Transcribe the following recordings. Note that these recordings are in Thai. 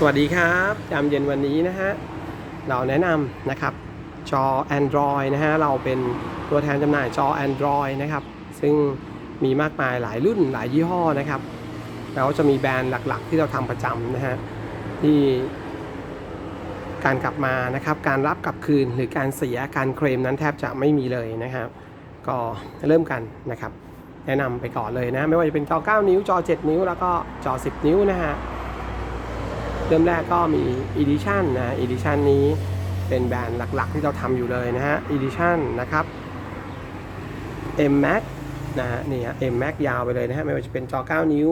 สวัสดีครับยามเย็นวันนี้นะฮะ เราแนะนำนะครับ จอ Android นะฮะ เราเป็นตัวแทนจำหน่ายจอ Android นะครับ ซึ่งมีมากมายหลายรุ่นหลายยี่ห้อนะครับ แล้วจะมีแบรนด์หลักๆ ที่เราทำประจำนะฮะ ที่การกลับมานะครับ การรับกลับคืนหรือการเสียการเคลมนั้นแทบจะไม่มีเลยนะครับ ก็เริ่มกันนะครับ แนะนำไปก่อนเลยนะ ไม่ว่าจะเป็นจอ 9 นิ้ว จอ 7 นิ้ว แล้วก็จอ 10 นิ้วนะฮะ เริ่มแรกก็มี Edition นะ Edition นี้เป็นแบรนด์หลักๆ ที่เราทำอยู่เลยนะฮะ Edition นะครับ M Max นะฮะนี่ฮะ M Max ยาวไปเลยนะฮะ ไม่ว่าจะเป็นจอ 9 นิ้ว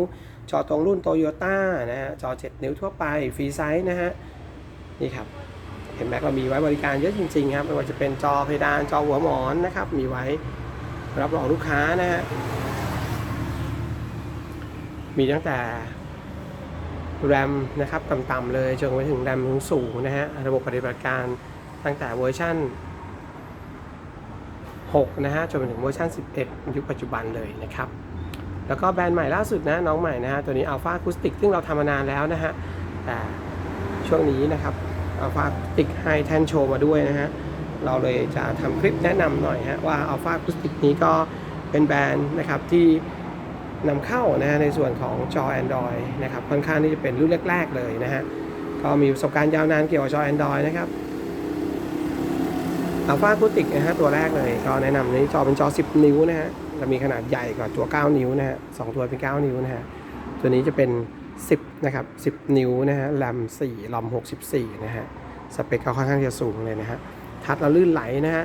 จอตรงรุ่น Toyota นะฮะ จอ 7 นิ้วทั่วไปฟรีไซส์นะฮะ นี่ครับ M Max เรามีไว้บริการเยอะจริงๆครับ ไม่ว่าจะเป็นจอเพดานจอหัวหมอนนะครับ มีไว้รับรองลูกค้านะฮะ มีตั้งแต่ แรมนะครับต่ำๆเลยจนไปถึงแรมสูงๆนะฮะระบบปฏิบัติการตั้งแต่เวอร์ชัน6 นะฮะจนไปถึงเวอร์ชัน11 ยุคปัจจุบันเลยนะครับ แล้วก็แบรนด์ใหม่ล่าสุดนะ น้องใหม่นะฮะตัวนี้ Alpha Acoustic ซึ่งเราทำมานานแล้วนะฮะแต่ช่วงนี้นะครับ Alpha Acoustic ให้แท่นโชว์มาด้วยนะฮะเราเลยจะทำคลิปแนะนำหน่อยฮะว่า Alpha Acoustic นี้ก็เป็นแบรนด์นะครับที่ นำเข้านะฮะในส่วนของจอ Android นะครับค่อนข้างที่จะเป็นรุ่นแรก ๆ เลยนะฮะก็มีประสบการณ์ยาวนานเกี่ยวกับจอ Android นะครับ Alpha Acoustic นะฮะตัวแรกเลยก็แนะนำในจอเป็นจอ 10 นิ้วนะฮะจะมีขนาดใหญ่กว่าตัว 9 นิ้วนะฮะสองตัวเป็น 9 นิ้วนะฮะตัวนี้จะเป็น 10 นะครับ 10 นิ้วนะฮะแรม4รอม64 นะฮะสเปคก็ค่อนข้างจะสูงเลยนะฮะทัดแล้วลื่นไหลนะฮะ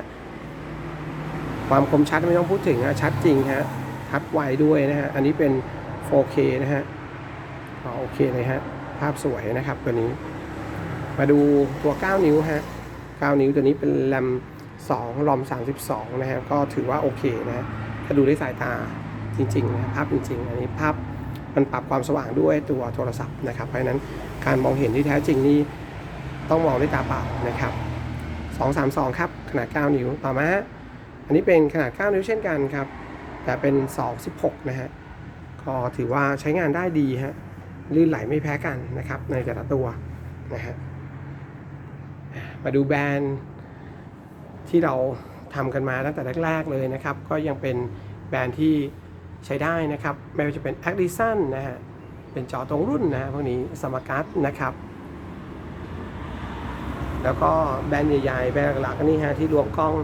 ความคมชัดไม่ต้องพูดถึงนะชัดจริงฮะ ทัดไวด้วยนะฮะ อันนี้เป็น 4K นะฮะอ๋อโอเคเลยฮะ ภาพสวยนะครับตัวนี้ มาดูตัว 9 นิ้วฮะ 9 นิ้วตัวนี้เป็นแรม2รอม 32 นะฮะ ก็ถือว่าโอเคนะฮะ ถ้าดูด้วยสายตาจริงๆนะภาพจริง ๆ อันนี้ภาพมันปรับความสว่างด้วยตัวโทรศัพท์นะครับ เพราะฉะนั้นการมองเห็นที่แท้จริงนี่ต้องมองด้วยตาเปล่านะครับ 232 ครับ ขนาด 9 นิ้ว ต่อมาฮะอันนี้เป็นขนาด 9 นิ้วเช่นกันครับ แต่เป็น 216 นะฮะ ก็ถือว่าใช้งานได้ดีฮะ ลื่นไหลไม่แพ้กันนะครับ ในแต่ละตัวนะฮะ มาดูแบรนด์ที่เราทำกันมาตั้งแต่แรก ๆ เลยนะครับ ก็ยังเป็นแบรนด์ที่ใช้ได้นะครับ ไม่ว่าจะเป็น a c t i s o n นะฮะ เป็นจอตรงรุ่นนะฮะพวกนี้สมาร์การนะครับ แล้วก็แบรนด์ใหญ่ๆ แบรนด์หลักๆนี่ฮะที่รวมกล้อง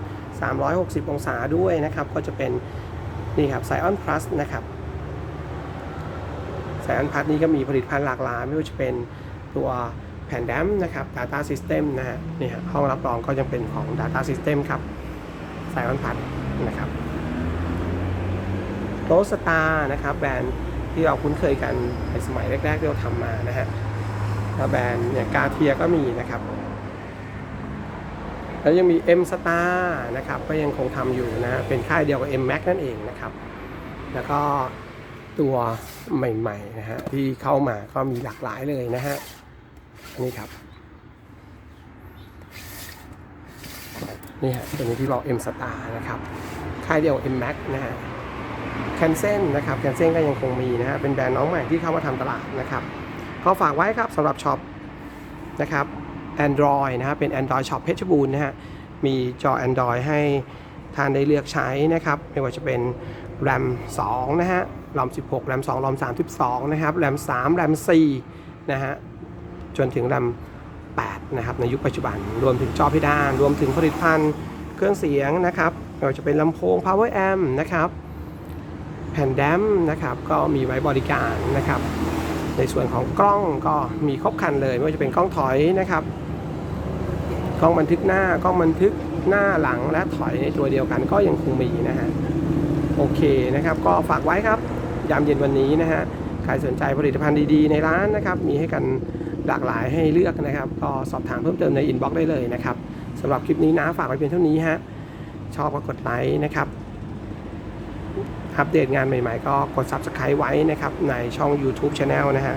360 องศาด้วยนะครับ ก็จะเป็น นี่ครับ Sion Plus นะครับ Sion Plus นี่ก็มีผลิตภัณฑ์หลากหลายไม่ว่าจะเป็นตัวแผ่นแดมนะครับ Data System นะฮะนี่ฮะห้องรับรองก็ยังเป็นของ Data System ครับ Sion Plus นะครับโตสตาร์นะครับแบรนด์ที่เราคุ้นเคยกันในสมัยแรกๆที่เราทำมานะฮะแล้วแบรนด์เนี่ยกาเทียก็มีนะครับ แล้วยังมี M Star นะครับก็ยังคงทำอยู่นะฮะเป็นค่ายเดียวกับ M Max นั่นเองนะครับ แล้วก็ตัวใหม่ๆนะฮะที่เข้ามาก็มีหลากหลายเลยนะฮะนี่ครับนี่ฮะตัวนี้ที่บอก M Star นะครับค่ายเดียวกับ M Max นะฮะแคนเซนนะครับแคนเซนก็ยังคงมีนะฮะเป็นแบรนด์น้องใหม่ที่เข้ามาทำตลาดนะครับก็ฝากไว้ครับสำหรับช็อปนะครับ Android นะฮะเป็น Android Shop เพชรบูรณ์นะฮะมีจอ Android ให้ท่านได้เลือกใช้นะครับ ไม่ว่าจะเป็น RAM 2 นะฮะ RAM 16 RAM 2 RAM 32 นะครับ RAM 3 RAM 4 นะฮะ จนถึง RAM 8 นะครับ ในยุคปัจจุบัน รวมถึงจอเพดาน รวมถึงผลิตภัณฑ์เครื่องเสียงนะครับไม่ว่าจะเป็นลำโพง power amp นะครับ แผ่นแดมนะครับ ก็มีไว้บริการนะครับ ในส่วนของกล้องก็มีครบครันเลย ไม่ว่าจะเป็นกล้องถอยนะครับ กล้องบันทึกหน้ากล้องบันทึกหน้าหลังและถอยในตัวเดียวกันก็ยังคงมีนะฮะโอเคนะครับ ก็ฝากไว้ครับ ยามเย็นวันนี้นะฮะใครสนใจผลิตภัณฑ์ดีๆ ในร้านนะครับ มีให้กันหลากหลายให้เลือกนะครับ ก็สอบถามเพิ่มเติมในอินบ็อกซ์ได้เลยนะครับสำหรับคลิปนี้นะฝากไว้เพียงเท่านี้ฮะชอบก็กดไลค์นะครับอัปเดตงานใหม่ๆ ก็กด Subscribe ไว้นะครับ ในช่อง YouTube Channel นะฮะ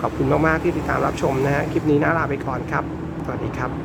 ขอบคุณมาก ๆ ที่ติดตามรับชมนะฮะ คลิปนี้น่าลาไปก่อนครับ สวัสดีครับ